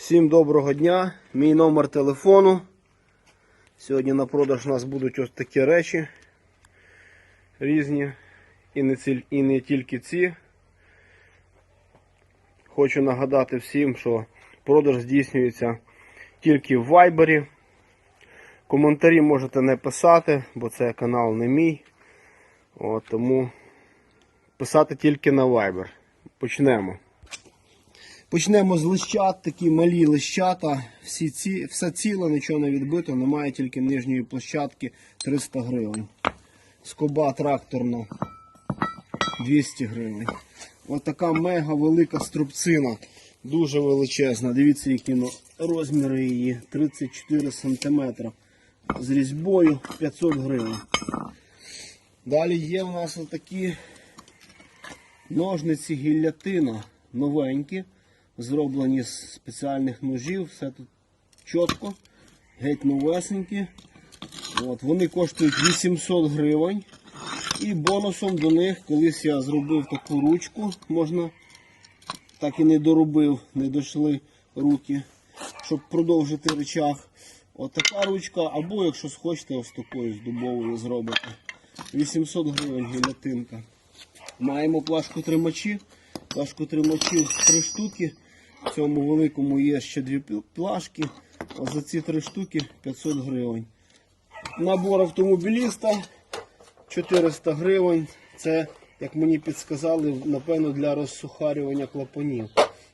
Всім доброго дня. Мій номер телефону. Сьогодні на продаж у нас будуть ось такі речі різні. І не, ці, і не тільки ці. Хочу нагадати всім, що продаж здійснюється тільки в Viber. Коментарі можете не писати, бо це канал не мій. От, тому писати тільки на Viber. Почнемо. Почнемо з лищат, такі малі лищата. Всі ці, все ціле, нічого не відбито, немає тільки нижньої площадки 300 гривень. Скоба тракторна 200 гривень. Ось така мега велика струбцина. Дуже величезна. Дивіться, які розміри її 34 см. З різьбою 500 гривень. Далі є в нас отакі ножниці гіллятина новенькі, зроблені з спеціальних ножів, все тут чітко, геть новесенькі. От, вони коштують 800 гривень. І бонусом до них колись я зробив таку ручку, можна, так і не доробив, не дійшли руки, щоб продовжити речах. От така ручка, або якщо схочете, ось такою з дубовою зробите. 800 гривень гілятинка. Маємо плашку тримачі. Плашку тримачів три штуки. В цьому великому є ще дві плашки. Ось за ці три штуки 500 гривень. Набор автомобіліста 400 гривень. Це, як мені підсказали, напевно для розсухарювання клапанів.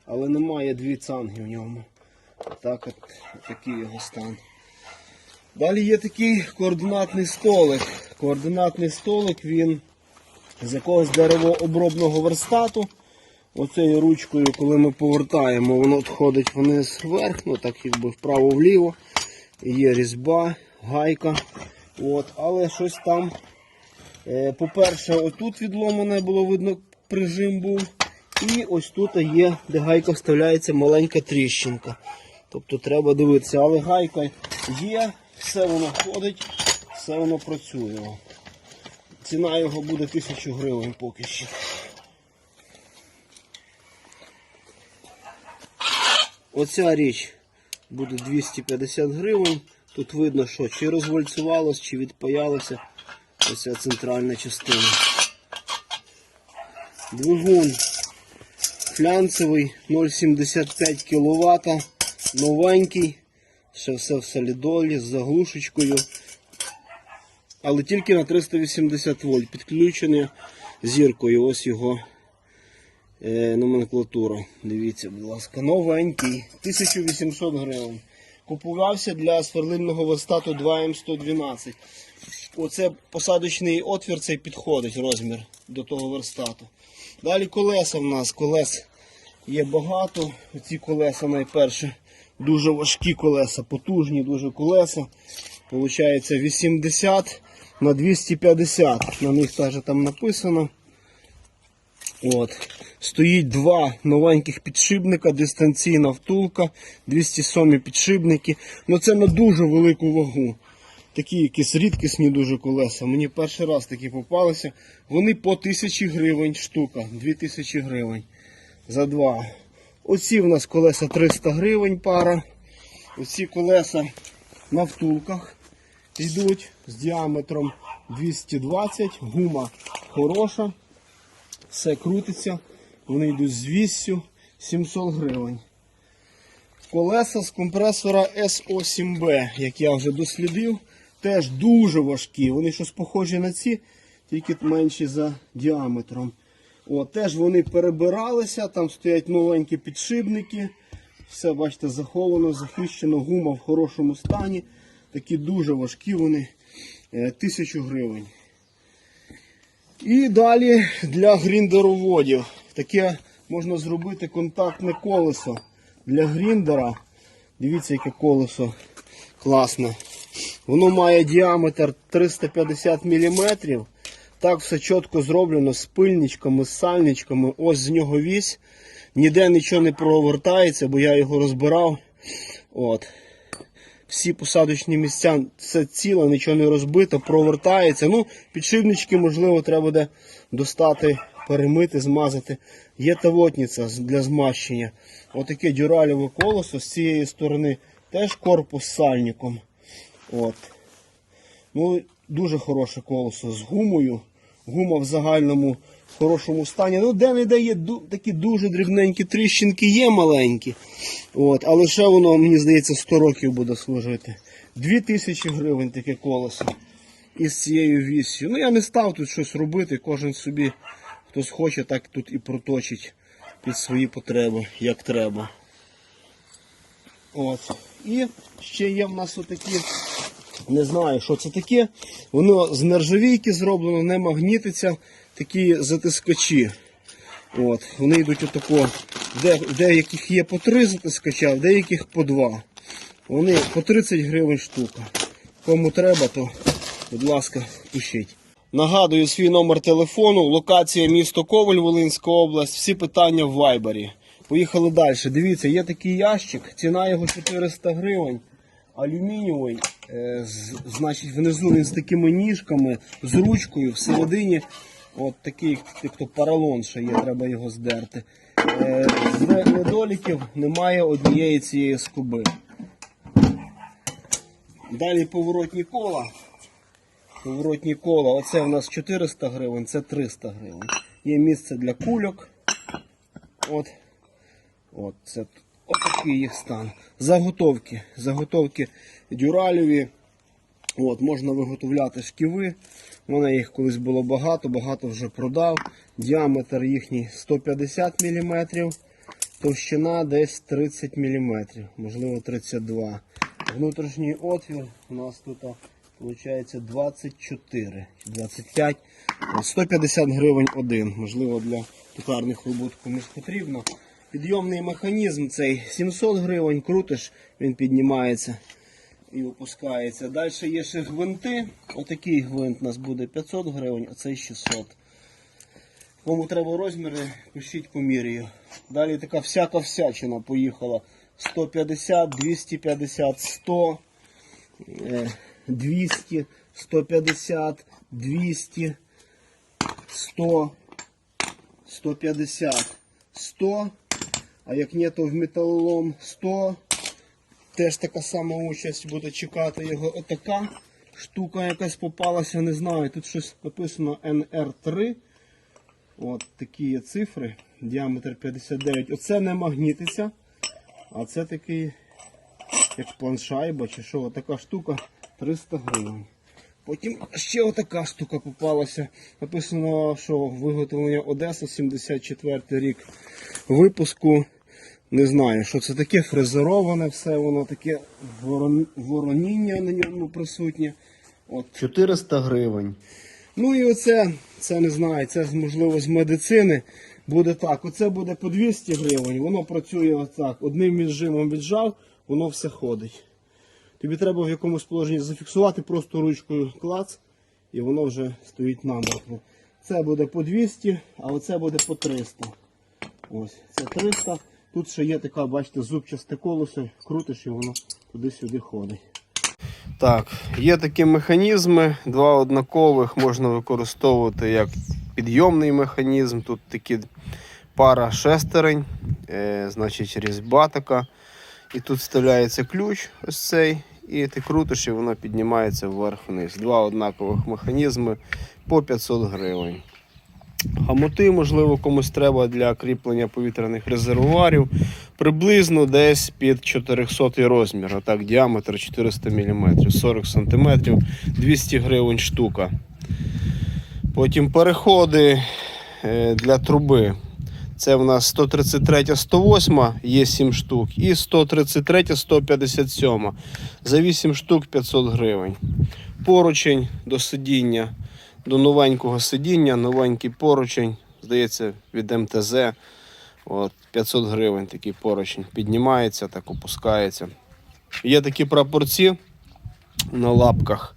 Але немає дві цанги в ньому. Так от, такий його стан. Далі є такий координатний столик. Координатний столик, він з якогось деревообробного верстату. Оцею ручкою, коли ми повертаємо, воно відходить вниз вверх, ну так якби вправо-вліво. Є різьба, гайка. От, але щось там. Е, по-перше, отут відломане було видно, прижим був. І ось тут є, де гайка вставляється маленька тріщинка. Тобто треба дивитися, але гайка є, все воно ходить, все воно працює. Ціна його буде 1000 гривень поки що. Оця річ буде 250 гривень. Тут видно, що чи розвальцювалось, чи відпаялося ось центральна частина. Двигун флянцевий 0,75 кВт, новенький, ще все в солідолі з заглушечкою. Але тільки на 380 вольт. Підключений зіркою. Ось його е, номенклатура. Дивіться, будь ласка, новенький. 1800 гривень. Купувався для сверлильного верстату 2М112. Оце посадочний отвір цей підходить розмір до того верстату. Далі колеса в нас. Колес є багато. Ці колеса найперше дуже важкі колеса, потужні дуже колеса. Получається 80 на 250. На них теж там написано. От. Стоїть два новеньких підшипника, дистанційна втулка, 207 підшипники. Ну це на дуже велику вагу. Такі якісь рідкісні дуже колеса. Мені перший раз такі попалися. Вони по 1000 гривень штука, 2000 гривень за два. Оці в нас колеса 300 гривень пара. Оці колеса на втулках йдуть з діаметром 220, гума хороша, все крутиться, вони йдуть з віссю 700 гривень. Колеса з компресора SO7B, як я вже дослідив, теж дуже важкі. Вони щось похожі на ці, тільки менші за діаметром. О, теж вони перебиралися, там стоять новенькі підшипники. Все, бачите, заховано, захищено, гума в хорошому стані. Такі дуже важкі вони. Е, Тисячу гривень. І далі для гріндероводів. Таке можна зробити контактне колесо для гріндера. Дивіться, яке колесо класне. Воно має діаметр 350 мм. Так все чітко зроблено з пильничками, з сальничками. Ось з нього вісь. Ніде нічого не провертається, бо я його розбирав. От. Всі посадочні місця, все ціле, нічого не розбито, провертається. Ну, підшипнички, можливо, треба буде достати перемити, змазати. Є тавотниця для змащення. Отаке дюралеве колесо з цієї сторони теж корпус з сальником. От. Ну, дуже хороше колесо з гумою. Гума в загальному хорошому стані. Ну, де не де є такі дуже дрібненькі тріщинки, є маленькі. От, але ще воно, мені здається, 100 років буде служити. 2000 гривень таке колесо із цією віссю. Ну я не став тут щось робити, кожен собі, хтось хоче, так тут і проточить під свої потреби, як треба. От. І ще є в нас отакі, не знаю, що це таке. Воно з нержавійки зроблено, не магнітиться, такі затискачі. От. Вони йдуть отако. Де, в деяких є по три затискача, в деяких по два. Вони по 30 гривень штука. Кому треба, то, будь ласка, пишіть. Нагадую свій номер телефону, локація місто Коваль, Волинська область. Всі питання в Вайбері. Поїхали далі. Дивіться, є такий ящик, ціна його 400 гривень. Алюмінієвий, е, значить, внизу він з такими ніжками, з ручкою, всередині от такий, як поролон ще є, треба його здерти. Е, з недоліків немає однієї цієї скоби. Далі поворотні кола. Поворотні кола. Оце у нас 400 гривень, це 300 гривень. Є місце для кульок. От. От це. Отакий їх стан. Заготовки. Заготовки дюралеві. От, можна виготовляти шківи. У мене їх колись було багато, багато вже продав. Діаметр їхній 150 мм. Товщина десь 30 мм, можливо 32 Внутрішній отвір у нас тут виходить 24 25 150 гривень один. Можливо, для токарних робот комусь потрібно. Підйомний механізм цей 700 гривень, крутиш, він піднімається і опускається. Далі є ще гвинти. Отакий гвинт у нас буде 500 гривень, а цей 600. Кому треба розміри, пишіть поміряю. Далі така всяка всячина поїхала. 150, 250, 100, е, 200, 150, 200, 100, 150, 100. А як ні, то в металолом 100. Теж така сама участь буде чекати його. Отака штука якась попалася, не знаю. Тут щось написано NR3. От такі є цифри. Діаметр 59. Оце не магнітиться. А це такий, як планшайба чи що, така штука 300 гривень. Потім ще отака штука попалася. Написано, що виготовлення Одеса 74 рік випуску. Не знаю, що це таке, фрезероване все, воно таке ворон- вороніння на ньому присутнє. От 400 гривень. Ну і оце, це не знаю, це можливо з медицини. Буде так. Оце буде по 200 гривень, воно працює отак. Одним віджимом віджав, воно все ходить. Тобі треба в якомусь положенні зафіксувати просто ручкою клац, і воно вже стоїть намертво. Це буде по 200, а оце буде по 300. Ось, це 300. Тут ще є така, бачите, зубчасте колесо, крутиш і воно туди-сюди ходить. Так, є такі механізми, два однакових можна використовувати як підйомний механізм. Тут такі пара шестерень, е, значить різьба така. І тут вставляється ключ, ось цей, і ти крутиш, і воно піднімається вверх-вниз. Два однакових механізми по 500 гривень. Хамоти, можливо, комусь треба для кріплення повітряних резервуарів. Приблизно десь під 400 розмір. Отак, діаметр 400 мм, 40 см, 200 гривень штука. Потім переходи е, для труби. Це в нас 133 108 є 7 штук і 133 157 за 8 штук 500 гривень. Поручень до сидіння, до новенького сидіння, новенький поручень, здається, від МТЗ. От, 500 гривень такий поручень. Піднімається, так опускається. Є такі прапорці на лапках.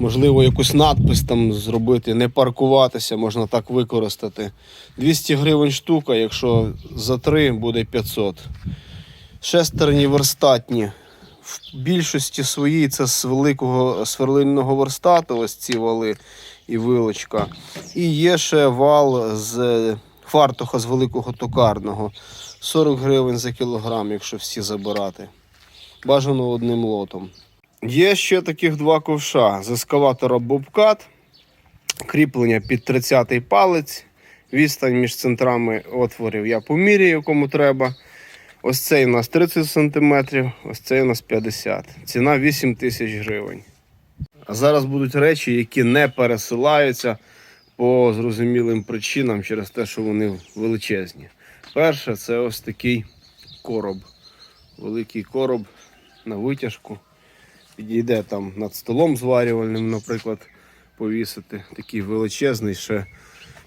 Можливо, якусь надпис там зробити, не паркуватися, можна так використати. 200 гривень штука, якщо за 3 буде 500. Шестерні верстатні. В більшості своїй це з великого сверлильного верстату, ось ці вали. І вилочка. І є ще вал з е, фартуха з великого токарного. 40 гривень за кілограм, якщо всі забирати. Бажано одним лотом. Є ще таких два ковша з ескаватора Bobcat. Кріплення під 30-й палець. Відстань між центрами отворів я поміряю, кому треба. Ось цей у нас 30 см, ось цей у нас 50 Ціна 8 тисяч гривень. А зараз будуть речі, які не пересилаються по зрозумілим причинам через те, що вони величезні. Перше, це ось такий короб. Великий короб на витяжку. Підійде там над столом зварювальним, наприклад, повісити. Такий величезний ще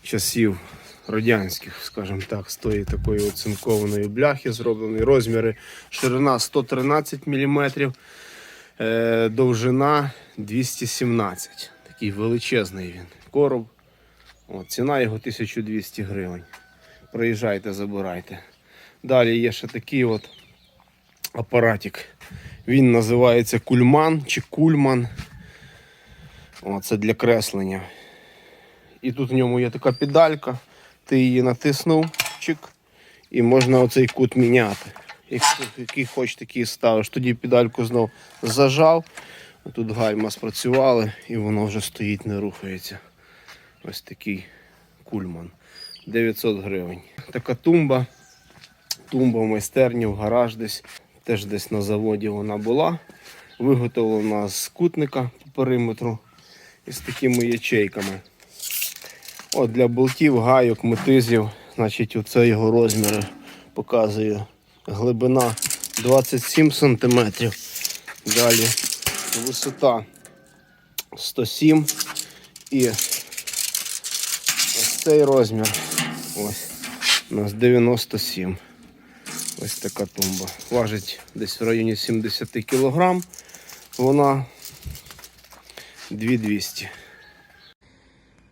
часів радянських, скажімо так, з тої такої оцинкованої бляхи зроблений. Розміри ширина 113 мм, довжина 217 Такий величезний він. Короб. От, ціна його 1200 гривень. Приїжджайте, забирайте. Далі є ще такий от апаратик. Він називається кульман чи кульман. Це для креслення. І тут в ньому є така педалька. Ти її натиснув, чик, і можна оцей кут міняти. Який хочеш, такий ставиш. Тоді педальку знов зажав. Тут гальма спрацювали і воно вже стоїть, не рухається. Ось такий кульман. 900 гривень. Така тумба. Тумба в майстерні, в гараж десь. Теж десь на заводі вона була. Виготовлена з кутника по периметру і з такими ячейками. От для болтів, гайок, метизів, значить, оце його розміри показує. Глибина 27 см. Далі висота 107 і ось цей розмір. Ось у нас 97. Ось така тумба. Важить десь в районі 70 кг. Вона 2200.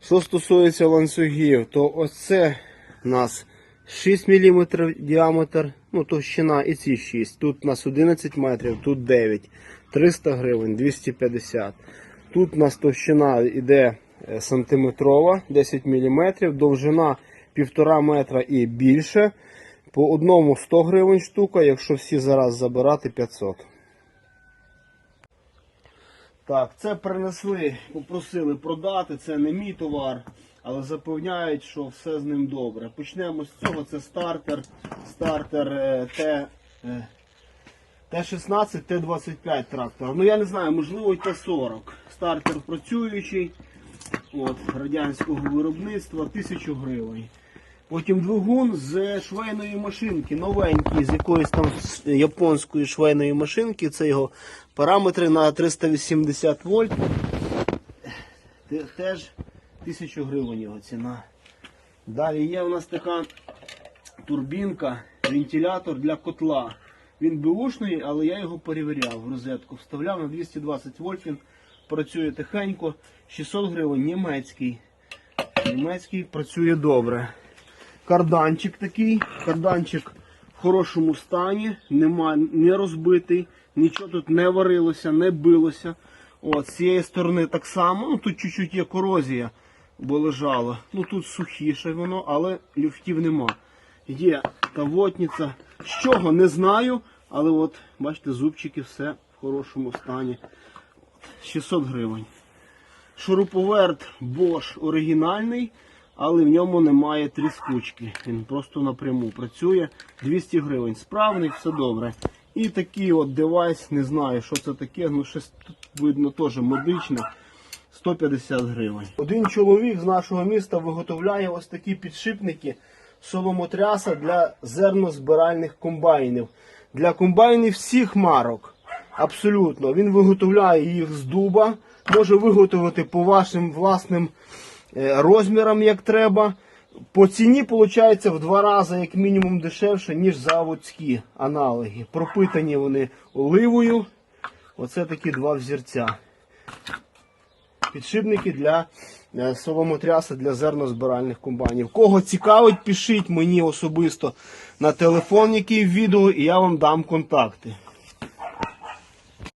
Що стосується ланцюгів, то ось це у нас 6 мм діаметр, ну товщина і ці 6. Тут у нас 11 метрів, тут 9. 300 гривень, 250. Тут у нас товщина йде е, сантиметрова, 10 мм, довжина 1,5 метра і більше. По одному 100 гривень штука, якщо всі зараз забирати 500. Так, це принесли, попросили продати, це не мій товар, але запевняють, що все з ним добре. Почнемо з цього, це стартер, стартер е, Т, е, Т-16, Т-25 трактор. Ну я не знаю, можливо і Т-40. Стартер працюючий, от, радянського виробництва, 1000 гривень. Потім двигун з швейної машинки, новенький, з якоїсь там японської швейної машинки. Це його параметри на 380 вольт. Теж 1000 гривень його ціна. Далі є у нас така турбінка, вентилятор для котла. Він беушний, але я його перевіряв, в розетку вставляв на 220 вольт. Він працює тихенько. 600 гривень, німецький. Німецький працює добре. Карданчик такий. Карданчик в хорошому стані, нема, не розбитий, нічого тут не варилося, не билося. От, з цієї сторони так само. Ну, тут чуть-чуть є корозія, бо лежало. Ну тут сухіше воно, але люфтів нема. Є тавотниця. З чого не знаю, але от, бачите, зубчики все в хорошому стані. 600 гривень. Шуруповерт Bosch оригінальний, але в ньому немає тріскучки. Він просто напряму працює. 200 гривень. Справний, все добре. І такий от девайс, не знаю, що це таке, ну щось тут видно теж медичне. 150 гривень. Один чоловік з нашого міста виготовляє ось такі підшипники соломотряса для зернозбиральних комбайнів. Для комбайнів всіх марок. Абсолютно. Він виготовляє їх з дуба, може виготовити по вашим власним е, розмірам, як треба. По ціні виходить в два рази, як мінімум, дешевше, ніж заводські аналоги. Пропитані вони оливою. Оце такі два взірця. Підшипники для е, соломотряса для зернозбиральних комбайнів. Кого цікавить, пишіть мені особисто на телефон, який в відео, і я вам дам контакти.